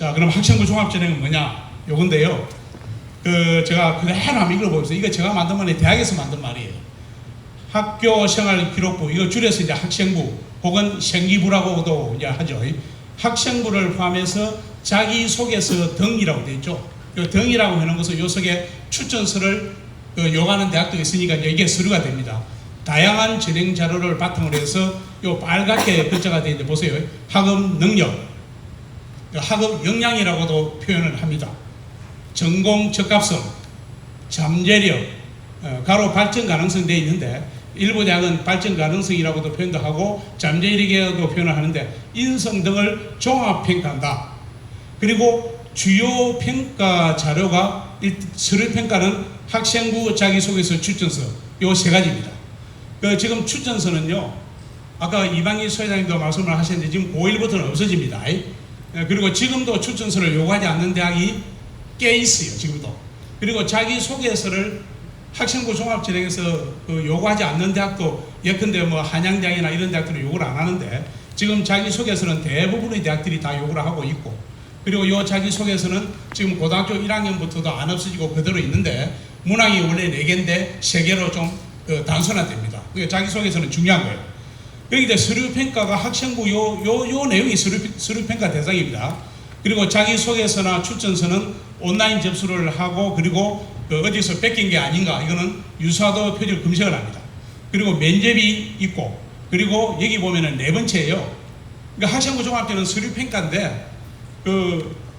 자, 그럼 학생부 종합전형은 뭐냐? 요건데요. 그 제가 그대로 한번 읽어보겠습니다. 이거 제가 만든 말이 대학에서 만든 말이에요. 학교 생활 기록부 이거 줄여서 이제 학생부 혹은 생기부라고도 이제 하죠. 학생부를 포함해서 자기 소개서 등이라고 되어 있죠. 그 등이라고 하는 것은 요 속에 추천서를 그 요구하는 대학도 있으니까 이게 서류가 됩니다. 다양한 진행 자료를 바탕으로 해서 요 빨갛게 글자가 되어 있는데 보세요. 학업 능력, 학업 역량이라고도 표현을 합니다. 전공 적합성, 잠재력, 어, 가로 발전 가능성 되어 있는데 일부 대학은 발전 가능성이라고도 표현도 하고 잠재력이라고 표현을 하는데 인성 등을 종합 평가한다. 그리고 주요 평가 자료가 일- 서류 평가는 학생부 자기소개서 추천서 요 세 가지입니다. 그 지금 추천서는요. 아까 이방희 소회장님도 말씀을 하셨는데 지금 고1부터는 없어집니다. 예, 그리고 지금도 추천서를 요구하지 않는 대학이 꽤 있어요. 지금도. 그리고 자기 소개서를 학생부 종합진행에서 그 요구하지 않는 대학도 예컨대 뭐 한양대학이나 이런 대학들은 요구를 안 하는데 지금 자기소개서는 대부분의 대학들이 다 요구를 하고 있고 그리고 요 자기소개서는 지금 고등학교 1학년부터도 안 없어지고 그대로 있는데 문항이 원래 4개인데 3개로 좀 그 단순화됩니다. 그게 자기소개서는 중요한 거예요. 여기 이제 서류평가가 학생부 요, 요, 요 내용이 서류, 서류평가 대상입니다. 그리고 자기소개서나 추천서는 온라인 접수를 하고 그리고 그 어디서 뺏긴 게 아닌가 이거는 유사도 표지를 검색을 합니다. 그리고 면접이 있고 그리고 여기 보면은 네 번째예요. 그러니까 학생부 종합제는 서류평가인데 그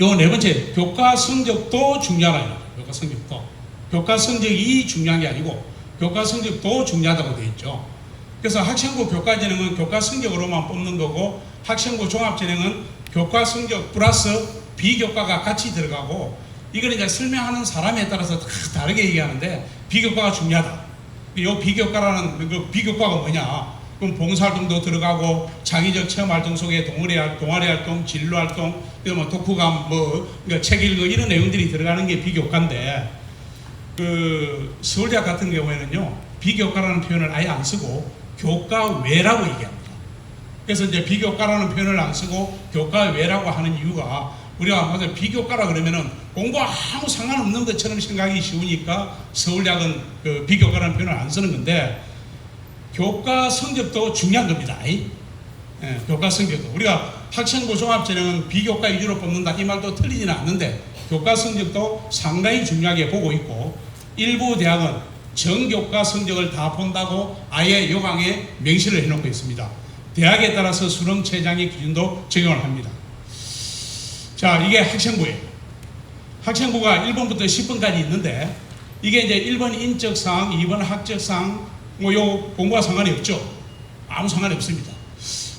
요 네 번째 교과 성적도 중요하다. 교과 성적도 교과 성적이 중요한 게 아니고 교과 성적도 중요하다고 되어 있죠. 그래서 학생부 교과 진행은 교과 성적으로만 뽑는 거고 학생부 종합 진행은 교과 성적 플러스 비교과가 같이 들어가고 이걸 이제 설명하는 사람에 따라서 다 다르게 얘기하는데 비교과가 중요하다. 이 비교과라는 그 비교과가 뭐냐? 그럼 봉사활동도 들어가고 창의적 체험활동 속에 동아리, 활동, 진로 활동, 뭐 독후감, 뭐 그러니까 책 읽고 이런 내용들이 들어가는 게 비교과인데 그 서울대학 같은 경우에는요 비교과라는 표현을 아예 안 쓰고 교과 외라고 얘기합니다. 그래서 이제 비교과라는 표현을 안 쓰고 교과 외라고 하는 이유가 우리가 먼저 비교과라 그러면은 공부 아무 상관없는 것처럼 생각이 쉬우니까 서울대학은 그 비교과라는 표현을 안 쓰는 건데 교과 성적도 중요한 겁니다. 이. 예, 교과 성적도 우리가 학생부 종합전형은 비교과 위주로 뽑는다 이 말도 틀리지는 않는데 교과 성적도 상당히 중요하게 보고 있고 일부 대학은 전교과 성적을 다 본다고 아예 요강에 명시를 해놓고 있습니다. 대학에 따라서 수능 최장의 기준도 적용을 합니다. 자, 이게 학생부예요. 학생부가 1번부터 10번까지 있는데 이게 이제 1번 인적사항, 2번 학적사항, 뭐요 공부와 상관이 없죠. 아무 상관이 없습니다.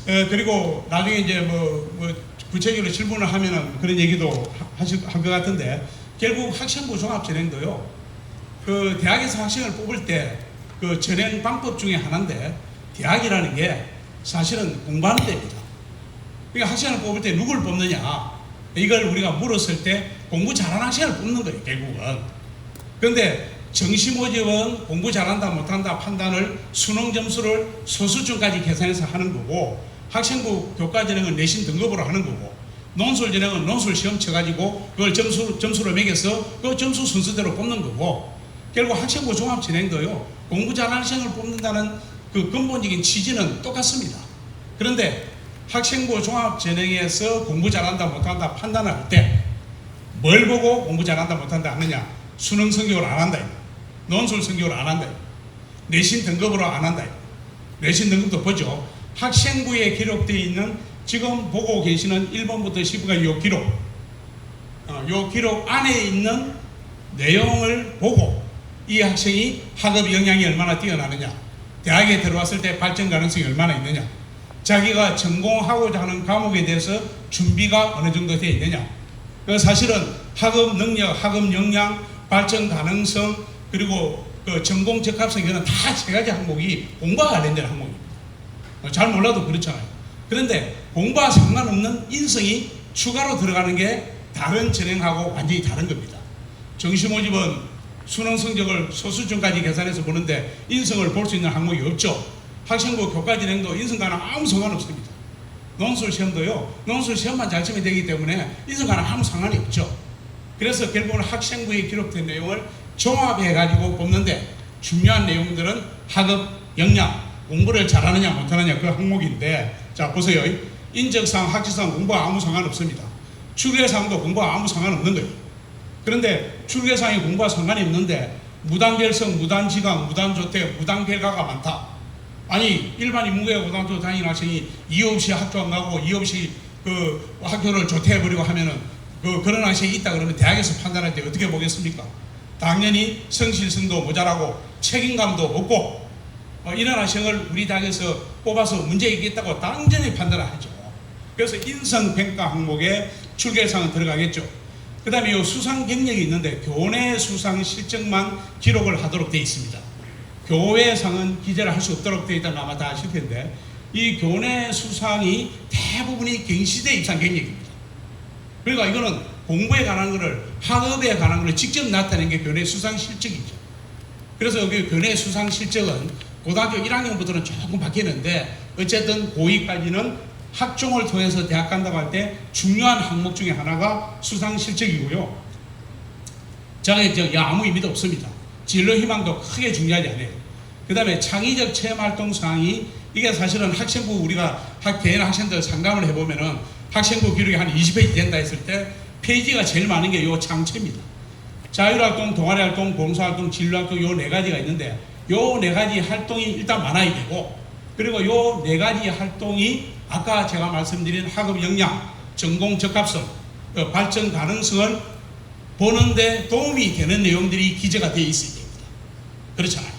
에, 그리고 나중에 이제 뭐, 뭐 구체적으로 질문을 하면은 그런 얘기도 하실 할것 같은데 결국 학생부 종합 전형도요. 그 대학에서 학생을 뽑을 때 그 전형 방법 중에 하나인데 대학이라는 게 사실은 공부하는 데입니다. 그러니까 학생을 뽑을 때 누굴 뽑느냐 이걸 우리가 물었을 때 공부 잘하는 학생을 뽑는 거예요 결국은. 그런데 정시 모집은 공부 잘한다 못한다 판단을 수능 점수를 소수점까지 계산해서 하는 거고 학생부 교과 전형은 내신 등급으로 하는 거고 논술 전형은 논술 시험 쳐가지고 그걸 점수, 점수로 매겨서 그 점수 순서대로 뽑는 거고 결국 학생부 종합 진행도요 공부 잘하는 학생을 뽑는다는 그 근본적인 취지는 똑같습니다. 그런데 학생부 종합 진행에서 공부 잘한다 못한다 판단할 때 뭘 보고 공부 잘한다 못한다 하느냐 수능 성적을 안 한다. 논술 성적을 안 한다. 내신 등급으로 안 한다. 내신 등급도 보죠 학생부에 기록되어 있는 지금 보고 계시는 1번부터 10번까지 요 기록 어, 요 기록 안에 있는 내용을 보고 이 학생이 학업 역량이 얼마나 뛰어나느냐 대학에 들어왔을 때 발전 가능성이 얼마나 있느냐 자기가 전공하고자 하는 과목에 대해서 준비가 어느 정도 되어 있느냐 그 사실은 학업 능력, 학업 역량, 발전 가능성 그리고 그 전공 적합성 이거는 다 세 가지 항목이 공부와 관련된 항목입니다. 어, 잘 몰라도 그렇잖아요. 그런데 공부와 상관없는 인성이 추가로 들어가는 게 다른 전형하고 완전히 다른 겁니다. 정시 모집은 수능 성적을 소수점까지 계산해서 보는데 인성을 볼 수 있는 항목이 없죠. 학생부 교과 진행도 인성과는 아무 상관없습니다. 논술 시험도요. 논술 시험만 잘 치면 되기 때문에 인성과는 아무 상관이 없죠. 그래서 결국은 학생부에 기록된 내용을 종합해 가지고 뽑는데 중요한 내용들은 학업, 역량, 공부를 잘하느냐 못하느냐 그 항목인데 자 보세요. 인적상, 학직상 공부와 아무 상관없습니다. 출계상도 공부와 아무 상관없는 거예요. 그런데 출계상이 공부와 상관이 없는데 무단결석, 무단지각, 무단조퇴, 무단결과가 많다. 아니 일반 인문계 고등학교 다니는 학생이 이유 없이 학교 안 가고 이유 없이 그 학교를 조퇴해버리고 하면은 그 그런 학생이 있다 그러면 대학에서 판단할 때 어떻게 보겠습니까? 당연히 성실성도 모자라고 책임감도 없고 어, 이런 학생을 우리 대학에서 뽑아서 문제 있겠다고 당연히 판단을 하죠. 그래서 인성 평가 항목에 출계상은 들어가겠죠. 그 다음에 이 수상 경력이 있는데 교내 수상 실적만 기록을 하도록 되어 있습니다. 교회상은 기재를 할 수 없도록 되어 있다는 아마 다 아실 텐데 이 교내 수상이 대부분이 경시대 입상 경력입니다. 그러니까 이거는 공부에 관한 거를 학업에 관한 거를 직접 나타낸 게 교내 수상 실적이죠. 그래서 여기 교내 수상 실적은 고등학교 1학년부터는 조금 바뀌는데 어쨌든 고2까지는 학종을 통해서 대학 간다고 할 때 중요한 항목 중에 하나가 수상 실적이고요. 저는 이제 아무 의미도 없습니다. 진로 희망도 크게 중요하지 않아요. 그 다음에 창의적 체험 활동 사항이 이게 사실은 학생부 우리가 학 개인 학생들 상담을 해보면은 학생부 기록이 한 20페이지 된다 했을 때 페이지가 제일 많은 게 요 장체입니다. 자율활동, 동아리활동, 봉사활동, 진로활동 요 네 가지가 있는데 요 네 가지 활동이 일단 많아야 되고 그리고 요 네 가지 활동이 아까 제가 말씀드린 학업 역량, 전공 적합성, 어, 발전 가능성을 보는데 도움이 되는 내용들이 기재가 되어 있어야 됩니다. 그렇잖아요.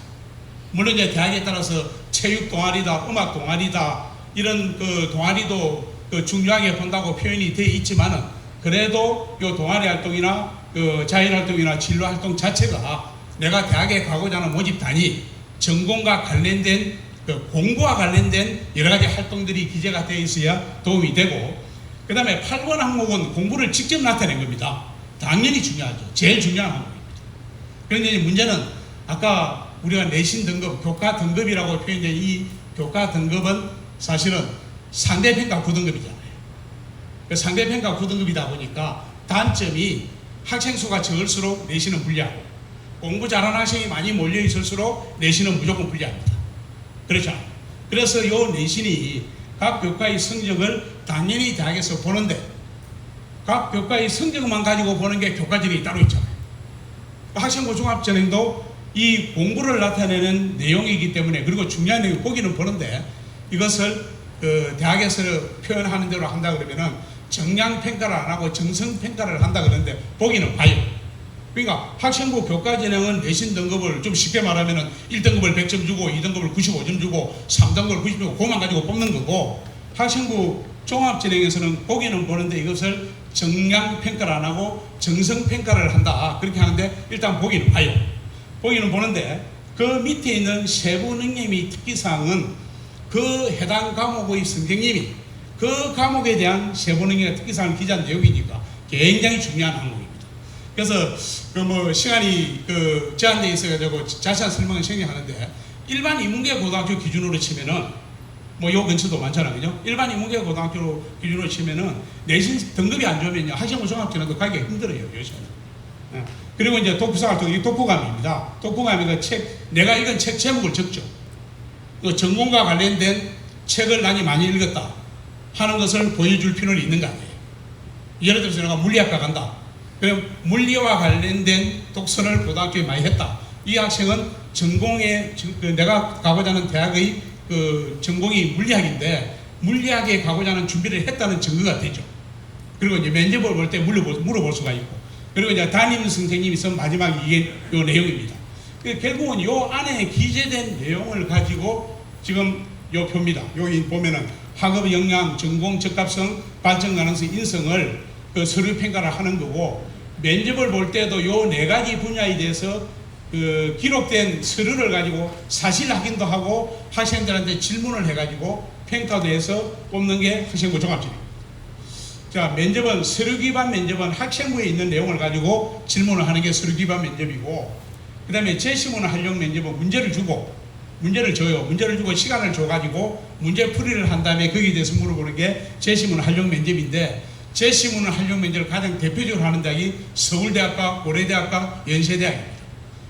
물론 이제 대학에 따라서 체육 동아리다, 음악 동아리다 이런 그 동아리도 그 중요하게 본다고 표현이 되어 있지만은 그래도 요 동아리 활동이나 그 자율 활동이나 진로 활동 자체가 내가 대학에 가고자 하는 모집 단위 전공과 관련된 그 공부와 관련된 여러 가지 활동들이 기재가 되어 있어야 도움이 되고 그 다음에 8번 항목은 공부를 직접 나타낸 겁니다. 당연히 중요하죠. 제일 중요한 항목입니다. 그런데 문제는 아까 우리가 내신 등급, 교과 등급이라고 표현된 이 교과 등급은 사실은 상대평가 9등급이잖아요. 상대평가 9등급이다 보니까 단점이 학생 수가 적을수록 내신은 불리하고 공부 잘하는 학생이 많이 몰려 있을수록 내신은 무조건 불리합니다. 그렇죠? 그래서 이 내신이 각 교과의 성적을 당연히 대학에서 보는데 각 교과의 성적만 가지고 보는 게 교과전이 따로 있잖아요. 학생부 종합전형도 이 공부를 나타내는 내용이기 때문에 그리고 중요한 내용 보기는 보는데 이것을 그 대학에서 표현하는 대로 한다 그러면은 정량 평가를 안 하고 정성 평가를 한다 그러는데 보기는 봐요. 그러니까 학생부 교과 전형은 내신 등급을 좀 쉽게 말하면은 1등급을 100점 주고 2등급을 95점 주고 3등급을 90점 주고 그만 가지고 뽑는 거고 학생부 종합 전형에서는 보기는 보는데 이것을 정량 평가를 안 하고 정성 평가를 한다 그렇게 하는데 일단 보기는 봐요. 보기는 보는데 그 밑에 있는 세부 능력이 특기사항은 그 해당 과목의 선생님이 그 과목에 대한 세부 능력 특기사항을 기재한 내용이니까 굉장히 중요한 항목입니다. 그래서 그 뭐 시간이 그 제한돼 있어가지고 자세한 설명을 생략하는데 일반 인문계 고등학교 기준으로 치면은 뭐 요 근처도 많잖아요, 그죠? 일반 인문계 고등학교 기준으로 치면은 내신 등급이 안 좋으면요 학생부 종합전형도 가기가 힘들어요, 요새는. 예. 그리고 이제 독후사 활동, 이 독후감입니다. 독후감이 그 책, 내가 읽은 책 제목을 적죠. 그 전공과 관련된 책을 많이 많이 읽었다 하는 것을 보여줄 필요는 있는 거. 예를 들어서 내가 물리학과 간다. 그럼 물리와 관련된 독서를 고등학교에 많이 했다. 이 학생은 전공에 그 내가 가고자 하는 대학의 그 전공이 물리학인데 물리학에 가고자 하는 준비를 했다는 증거가 되죠. 그리고 이제 면접을 볼 때 물어볼, 수가 있고 그리고 이제 담임 선생님이 있으면 마지막 이게 요 내용입니다. 그 결국은 요 안에 기재된 내용을 가지고 지금 요 표입니다. 여기 보면은 학업 역량, 전공 적합성, 발전 가능성, 인성을 그 서류 평가를 하는 거고 면접을 볼 때도 요 네 가지 분야에 대해서 그 기록된 서류를 가지고 사실 확인도 하고 학생들한테 질문을 해가지고 평가도 해서 뽑는 게 학생부 종합전입니다. 자, 면접은 서류 기반 면접은 학생부에 있는 내용을 가지고 질문을 하는 게 서류 기반 면접이고, 그 다음에 재시문 활용 면접은 문제를 주고, 문제를 줘요. 문제를 주고 시간을 줘가지고 문제 풀이를 한 다음에 거기에 대해서 물어보는 게 재시문 활용 면접인데 재시문을 활용 면접을 가장 대표적으로 하는 대학이 서울대학과 고려대학과 연세대학입니다.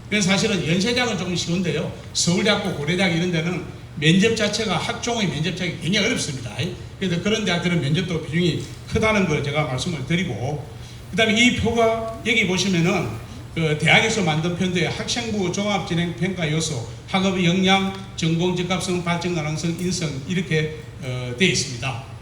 그래서 사실은 연세대학은 조금 쉬운데요. 서울대학과 고려대학 이런 데는 면접 자체가 학종의 면접 자체가 굉장히 어렵습니다. 그래서 그런 대학들은 면접도 비중이 크다는 걸 제가 말씀을 드리고 그 다음에 이 표가 여기 보시면은 그 대학에서 만든 편도에 학생부 종합진행평가 요소, 학업의 역량, 전공 적합성, 발전 가능성, 인성 이렇게 어, 되어 있습니다.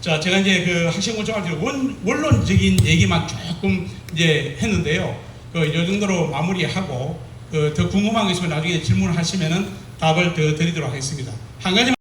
자, 제가 이제 그 학생부 종합진행 원, 원론적인 얘기만 조금 이제 했는데요. 그, 이 정도로 마무리하고, 그, 더 궁금한 거 있으면 나중에 질문을 하시면은 답을 더 드리도록 하겠습니다. 한 가지